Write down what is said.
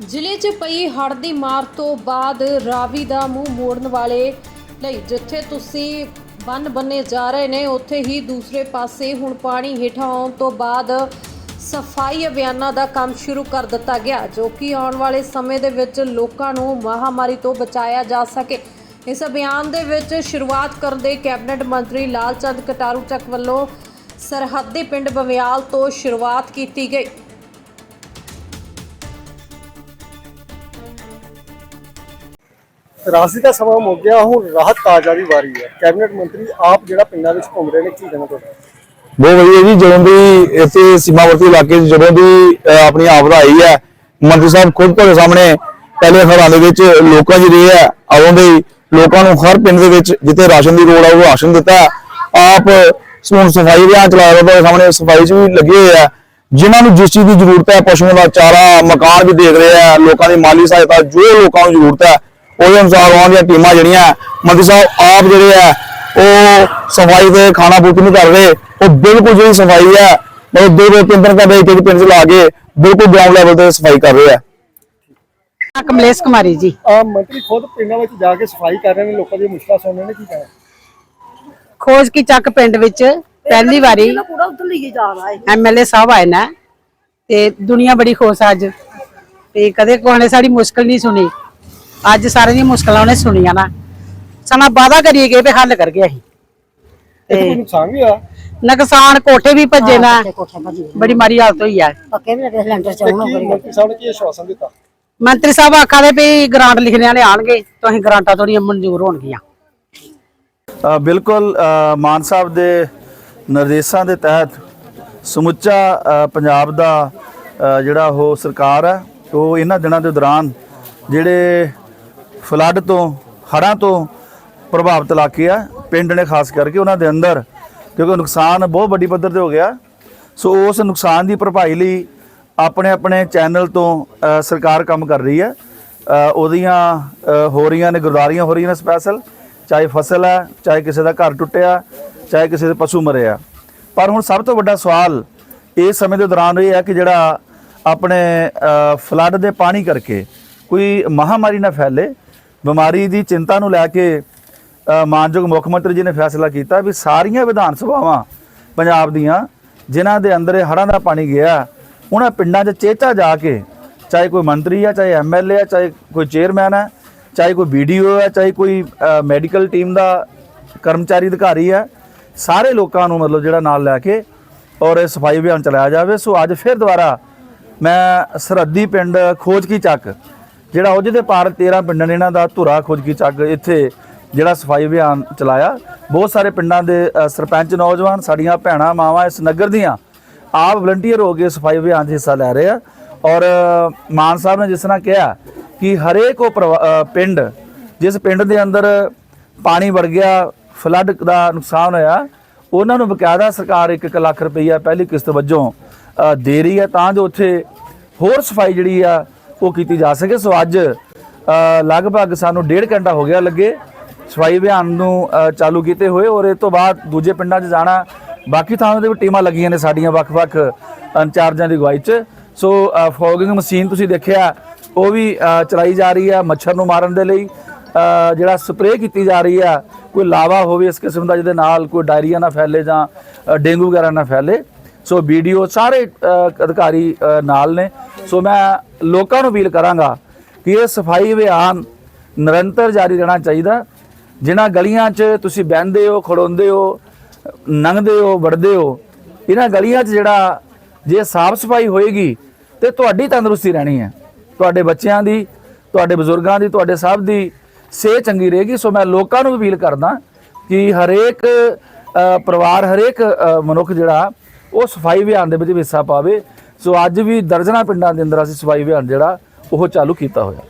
ਜ਼ਿਲ੍ਹੇ 'ਚ ਪਈ ਹੜ੍ਹ ਦੀ ਮਾਰ ਤੋਂ ਬਾਅਦ ਰਾਵੀ ਦਾ ਮੂੰਹ ਮੋੜਨ ਵਾਲੇ ਲਈ ਜਿੱਥੇ ਤੁਸੀਂ ਬੰਨ ਬੰਨੇ ਜਾ ਰਹੇ ਨੇ, ਉੱਥੇ ਹੀ ਦੂਸਰੇ ਪਾਸੇ ਹੁਣ ਪਾਣੀ ਹੇਠਾਂ ਆਉਣ ਤੋਂ ਬਾਅਦ ਸਫ਼ਾਈ ਅਭਿਆਨਾਂ ਦਾ ਕੰਮ ਸ਼ੁਰੂ ਕਰ ਦਿੱਤਾ ਗਿਆ, ਜੋ ਕਿ ਆਉਣ ਵਾਲੇ ਸਮੇਂ ਦੇ ਵਿੱਚ ਲੋਕਾਂ ਨੂੰ ਮਹਾਮਾਰੀ ਤੋਂ ਬਚਾਇਆ ਜਾ ਸਕੇ। ਇਸ ਅਭਿਆਨ ਦੇ ਵਿੱਚ ਸ਼ੁਰੂਆਤ ਕਰਦੇ ਕੈਬਨਿਟ ਮੰਤਰੀ ਲਾਲਚੰਦ ਕਟਾਰੂ ਚੱਕ ਵੱਲੋਂ ਸਰਹੱਦੀ ਪਿੰਡ ਬਵਿਆਲ ਤੋਂ ਸ਼ੁਰੂਆਤ ਕੀਤੀ ਗਈ। ਰਾਸੀ ਦਾ ਸਮਾਂ ਮੁੱਕ ਗਿਆ, ਹੁਣ ਰਾਹਤ ਤਾਜ਼ਾ ਦੀ ਵਾਰੀ ਹੈ। ਕੈਬਨਿਟ ਮੰਤਰੀ ਆਪ ਜਿਹੜਾ ਪਿੰਡਾਂ ਵਿੱਚ ਘੁੰਮ ਰਹੇ ਨੇ, ਕੀ ਕਹਿਣਾ ਤੁਹਾਡਾ? ਬਹੁਤ ਵਧੀਆ ਜੀ, ਜਦੋਂ ਦੀ ਇੱਥੇ ਸੀਮਾਵਰਤੀ ਇਲਾਕੇ 'ਚ ਜਦੋਂ ਦੀ ਆਪਣੀ ਆਪਦਾ ਆਈ ਹੈ, ਮੰਤਰੀ ਸਾਹਿਬ ਖੁਦ ਤੁਹਾਡੇ ਸਾਹਮਣੇ ਪਹਿਲੇ ਖੜਾਂ ਦੇ ਵਿੱਚ ਲੋਕਾਂ ਦੀ ਰਹੇ ਹੈ ਆਉਂ ਦੇ ਲੋਕਾਂ ਨੂੰ ਹਰ ਪਿੰਡ ਦੇ ਵਿੱਚ ਜਿੱਥੇ ਰਾਸ਼ਨ ਦੀ ਲੋੜ ਆ, ਉਹ ਰਾਸ਼ਨ ਦਿੱਤਾ ਆਪ ਹੁਣ ਸਫ਼ਾਈ ਅਭਿਆਨ ਚਲਾ ਰਹੇ ਤੁਹਾਡੇ ਸਾਹਮਣੇ ਸਫ਼ਾਈ 'ਚ ਵੀ ਲੱਗੇ ਹੋਏ ਆ। ਜਿਨ੍ਹਾਂ ਨੂੰ ਜਿਸ ਚੀਜ਼ ਦੀ ਜ਼ਰੂਰਤ ਹੈ, ਪਸ਼ੂਆਂ ਦਾ ਚਾਰਾ, ਮਕਾਨ ਵੀ ਦੇਖ ਰਹੇ ਆ, ਲੋਕਾਂ ਦੀ ਮਾਲੀ ਸਹਾਇਤਾ, ਜੋ ਲੋਕਾਂ ਨੂੰ ਜ਼ਰੂਰਤ ਹੈ ਉਹਦੇ ਅਨੁਸਾਰ ਉਹਨਾਂ ਦੀਆਂ ਟੀਮਾਂ ਜਿਹੜੀਆਂ ਮੰਤਰੀ ਸਾਹਿਬ ਆਪ ਜਿਹੜੇ ਆ ਉਹ ਸਫ਼ਾਈ ਤੇ ਖਾਣਾ ਪੂਰਤੀ ਨਹੀਂ ਕਰ ਰਹੇ ਉਹ ਬਿਲਕੁਲ ਜਿਹੜੀ ਸਫ਼ਾਈ ਹੈ ਉਹ ਦੋ ਦੋ ਤਿੰਨ ਤਿੰਨ ਘੰਟੇ ਇੱਕ ਪਿੰਡ 'ਚ ਲਾ ਕੇ ਬਿਲਕੁਲ ਗਰਾਊਂਡ ਲੈਵਲ ਤੇ ਸਫ਼ਾਈ ਕਰ ਰਹੇ ਆ। ਹਾਂ, ਕਮਲੇਸ਼ ਕੁਮਾਰੀ ਜੀ। ਆ ਮੰਤਰੀ ਖੁਦ ਪਿੰਡਾਂ ਵਿੱਚ ਜਾ ਕੇ ਸਫ਼ਾਈ ਕਰ ਰਹੇ ਨੇ ਲੋਕਾਂ ਦੀਆਂ ਮੁਸ਼ਕਲਾਂ ਸੁਣ ਰਹੇ ਨੇ ਕੀ ਕਹਿਣਾ? ਖੋਜ ਕੀ ਚੱਕ ਪਿੰਡ ਵਿੱਚ ਪਹਿਲੀ ਵਾਰੀ ਐਮਐਲਏ ਸਾਹਿਬ ਆਏ ਨਾ ਤੇ ਦੁਨੀਆ ਬੜੀ ਖੁਸ਼ ਆ ਅੱਜ। ਤੇ ਕਦੇ ਕੋਹਨੇ ਸਾਡੀ ਮੁਸ਼ਕਲ ਨਹੀਂ ਸੁਣੀ। ਅੱਜ ਸਾਰਿਆਂ ਦੀਆਂ ਮੁਸ਼ਕਲਾਂ ਉਹਨੇ ਸੁਣੀਆਂ ਨਾ। ਸਨਾ ਵਾਦਾ ਕਰੀਏ ਕਿ ਵੀ ਹੱਲ ਕਰ ਗਿਆ ਅਸੀਂ। ਇੱਥੇ ਕੋਈ ਨੁਕਸਾਨ ਵੀ ਆ। ਨੁਕਸਾਨ ਕੋਠੇ ਵੀ ਭੱਜੇ ਨਾ। ਬੜੀ ਮਾਰੀ ਹਾਲਤ ਹੋਈ ਆ। ਪੱਕੇ ਵੀ ਲੱਗੇ ਸਿਲੰਡਰ ਚ ਤੇ ਕੀ ਮੰਤਰੀ ਸਾਹਿਬ ਨੇ ਕੀ ਆਸ਼ਵਾਸਨ ਦਿੱਤਾ? ਮੰਤਰੀ ਸਾਹਿਬ ਆਖਾ ਦੇ ਵੀ ਗ੍ਰਾਂਟ ਲਿਖਣੇ ਵਾਲੇ ਆਣਗੇ ਤਾਂ ਅਸੀਂ ਗ੍ਰਾਂਟਾਂ ਥੋੜੀਆਂ ਮਨਜ਼ੂਰ ਹੋਣਗੀਆਂ। ਬਿਲਕੁਲ ਮਾਨ ਸਾਹਿਬ ਦੇ ਨਿਰਦੇਸ਼ਾਂ ਦੇ ਤਹਿਤ ਸਮੁੱਚਾ ਪੰਜਾਬ ਦਾ ਜਿਹੜਾ ਉਹ ਸਰਕਾਰ ਹੈ ਉਹ ਇਹਨਾਂ ਦਿਨਾਂ ਦੇ ਦੌਰਾਨ ਜਿਹੜੇ ਫਲੱਡ ਤੋਂ, ਹੜ੍ਹਾਂ ਤੋਂ ਪ੍ਰਭਾਵਿਤ ਇਲਾਕੇ ਆ, ਪਿੰਡ ਨੇ ਖਾਸ ਕਰਕੇ ਉਹਨਾਂ ਦੇ ਅੰਦਰ, ਕਿਉਂਕਿ ਨੁਕਸਾਨ ਬਹੁਤ ਵੱਡੀ ਪੱਧਰ ਤੇ ਹੋ ਗਿਆ। ਸੋ ਉਸ ਨੁਕਸਾਨ ਦੀ ਭਰਪਾਈ ਲਈ ਆਪਣੇ ਆਪਣੇ ਚੈਨਲ ਤੋਂ ਸਰਕਾਰ ਕੰਮ ਕਰ ਰਹੀ ਹੈ। ਉਹਦੀਆਂ ਹੋ ਰਹੀਆਂ ਨੇ ਗੁਰਦਾਰੀਆਂ ਹੋ ਰਹੀਆਂ ਨੇ ਸਪੈਸ਼ਲ, ਚਾਹੇ ਫਸਲ ਹੈ, ਚਾਹੇ ਕਿਸੇ ਦਾ ਘਰ ਟੁੱਟਿਆ, ਚਾਹੇ ਕਿਸੇ ਦੇ ਪਸ਼ੂ ਮਰੇ ਆ। ਪਰ ਹੁਣ ਸਭ ਤੋਂ ਵੱਡਾ ਸਵਾਲ ਇਸ ਸਮੇਂ ਦੇ ਦੌਰਾਨ ਇਹ ਹੈ ਕਿ ਜਿਹੜਾ ਆਪਣੇ ਫਲੱਡ ਦੇ ਪਾਣੀ ਕਰਕੇ ਕੋਈ ਮਹਾਮਾਰੀ ਨਾ ਫੈਲੇ ਬਿਮਾਰੀ ਦੀ ਚਿੰਤਾ ਨੂੰ ਲੈ ਕੇ ਮਾਨਯੋਗ ਮੁੱਖ ਮੰਤਰੀ ਜੀ ਨੇ ਫੈਸਲਾ ਕੀਤਾ ਵੀ ਸਾਰੀਆਂ ਵਿਧਾਨ ਸਭਾਵਾਂ ਪੰਜਾਬ ਦੀਆਂ, ਜਿਨ੍ਹਾਂ ਦੇ ਅੰਦਰ ਇਹ ਹੜ੍ਹਾਂ ਦਾ ਪਾਣੀ ਗਿਆ, ਉਹਨਾਂ ਪਿੰਡਾਂ 'ਚ ਚੇਚਾ ਜਾ ਕੇ, ਚਾਹੇ ਕੋਈ ਮੰਤਰੀ ਆ, ਚਾਹੇ ਐਮਐਲਏ ਆ, ਚਾਹੇ ਕੋਈ ਚੇਅਰਮੈਨ ਹੈ ਚਾਹੇ ਕੋਈ ਵੀਡੀਓ ਹੈ ਚਾਹੇ ਕੋਈ ਮੈਡੀਕਲ ਟੀਮ ਦਾ ਕਰਮਚਾਰੀ ਅਧਿਕਾਰੀ ਹੈ ਸਾਰੇ ਲੋਕਾਂ ਨੂੰ ਮਤਲਬ ਜਿਹੜਾ ਨਾਲ ਲੈ ਕੇ ਔਰ ਇਹ ਸਫ਼ਾਈ ਅਭਿਆਨ ਚਲਾਇਆ ਜਾਵੇ। ਸੋ ਅੱਜ ਫਿਰ ਦੁਬਾਰਾ ਮੈਂ ਸਰਹੱਦੀ ਪਿੰਡ ਖੋਜ ਕੀ ਚੱਕ ਜਿਹੜਾ ਉਹਦੇ ਦੇ ਪਾਰ 13 ਪਿੰਡਾਂ ਨੇ ਇਹਨਾਂ ਦਾ ਧੁਰਾ ਖੋਜ ਕੀ ਚੱਕ ਇੱਥੇ ਜਿਹੜਾ ਸਫ਼ਾਈ ਅਭਿਆਨ ਚਲਾਇਆ। ਬਹੁਤ ਸਾਰੇ ਪਿੰਡਾਂ ਦੇ ਸਰਪੰਚ ਨੌਜਵਾਨ, ਸਾਡੀਆਂ ਭੈਣਾਂ, ਮਾਵਾਂ ਇਸ ਨਗਰ ਦੀਆਂ ਆਪ ਵਲੰਟੀਅਰ ਹੋ ਕੇ ਸਫ਼ਾਈ ਅਭਿਆਨ 'ਚ ਹਿੱਸਾ ਲੈ ਰਹੇ ਆ। ਔਰ ਮਾਨ ਸਾਹਿਬ ਨੇ ਜਿਸ ਤਰ੍ਹਾਂ ਕਿਹਾ ਕਿ ਹਰੇਕ ਉਹ ਪਰਿਵਾ- ਪਿੰਡ, ਜਿਸ ਪਿੰਡ ਦੇ ਅੰਦਰ ਪਾਣੀ ਵੜ ਗਿਆ ਫਲੱਡ ਦਾ ਨੁਕਸਾਨ ਹੋਇਆ, ਉਹਨਾਂ ਨੂੰ ਬਕਾਇਦਾ ਸਰਕਾਰ 1 ਲੱਖ ਰੁਪਈਆ ਪਹਿਲੀ ਕਿਸ਼ਤ ਵਜੋਂ ਦੇ ਰਹੀ ਹੈ। ਤਾਂ ਜੋ ਉੱਥੇ ਹੋਰ ਸਫ਼ਾਈ ਜਿਹੜੀ ਆ ਉਹ ਕੀਤੀ ਜਾ ਸਕੇ। ਸੋ ਅੱਜ ਲਗਭਗ ਸਾਨੂੰ ਡੇਢ ਘੰਟਾ ਹੋ ਗਿਆ ਲੱਗੇ। ਸਫ਼ਾਈ ਅਭਿਆਨ ਨੂੰ ਚਾਲੂ ਕੀਤੇ ਹੋਏ ਔਰ ਇਹ ਤੋਂ ਬਾਅਦ ਦੂਜੇ ਪਿੰਡਾਂ 'ਚ ਜਾਣਾ। ਬਾਕੀ ਥਾਵਾਂ ਤੇ ਵੀ ਟੀਮਾਂ ਲੱਗੀਆਂ ਨੇ ਸਾਡੀਆਂ ਵੱਖ-ਵੱਖ ਇੰਚਾਰਜਾਂ ਦੀ ਅਗਵਾਈ 'ਚ। ਸੋ ਫੋਗਿੰਗ ਮਸ਼ੀਨ ਤੁਸੀਂ ਦੇਖਿਆ, ਉਹ ਵੀ ਚਲਾਈ ਜਾ ਰਹੀ ਹੈ ਮੱਛਰ ਨੂੰ ਮਾਰਨ ਦੇ ਲਈ। ਜਿਹੜਾ ਸਪਰੇਅ ਕੀਤੀ ਜਾ ਰਹੀ ਹੈ ਕੋਈ ਲਾਵਾ ਹੋਵੇ ਇਸ ਕਿਸਮ ਦਾ ਜਿਹਦੇ ਨਾਲ ਕੋਈ ਡਾਇਰੀਆ ਨਾ ਫੈਲੇ ਜਾਂ ਡੇਂਗੂ ਵਗੈਰਾ ਨਾ ਫੈਲੇ। ਸੋ ਵੀਡੀਓ ਸਾਰੇ ਅਧਿਕਾਰੀ ਨਾਲ ਨੇ। ਸੋ ਮੈਂ ਲੋਕਾਂ ਨੂੰ ਅਪੀਲ ਕਰਾਂਗਾ ਕਿ ਇਹ ਸਫ਼ਾਈ ਅਭਿਆਨ ਨਿਰੰਤਰ ਜਾਰੀ ਰਹਿਣਾ ਚਾਹੀਦਾ। ਜਿਨ੍ਹਾਂ ਗਲੀਆਂ 'ਚ ਤੁਸੀਂ ਬਹਿੰਦੇ ਹੋ ਖੜੋਂਦੇ ਹੋ ਲੰਘਦੇ ਹੋ, ਵੜਦੇ ਹੋ, ਇਹਨਾਂ ਗਲੀਆਂ 'ਚ ਜਿਹੜਾ ਜੇ ਸਾਫ਼ ਸਫ਼ਾਈ ਹੋਏਗੀ, ਤੇ ਤੁਹਾਡੀ ਤੰਦਰੁਸਤੀ ਰਹਿਣੀ ਹੈ। ਤੁਹਾਡੇ ਬੱਚਿਆਂ ਦੀ, ਤੁਹਾਡੇ ਬਜ਼ੁਰਗਾਂ ਦੀ, ਤੁਹਾਡੇ ਸਭ ਦੀ ਸਿਹਤ ਚੰਗੀ ਰਹੇਗੀ। ਸੋ ਮੈਂ ਲੋਕਾਂ ਨੂੰ ਅਪੀਲ ਕਰਦਾ ਕਿ ਹਰੇਕ ਪਰਿਵਾਰ, ਹਰੇਕ ਮਨੁੱਖ ਜਿਹੜਾ ਉਹ ਸਫ਼ਾਈ ਅਭਿਆਨ ਦੇ ਵਿੱਚ ਹਿੱਸਾ ਪਾਵੇ। ਸੋ ਅੱਜ ਵੀ ਦਰਜਨਾ ਪਿੰਡਾਂ ਦੇ ਅੰਦਰ ਅਸੀਂ ਸਫ਼ਾਈ ਅਭਿਆਨ ਜਿਹੜਾ ਉਹ ਚਾਲੂ ਕੀਤਾ ਹੋਇਆ।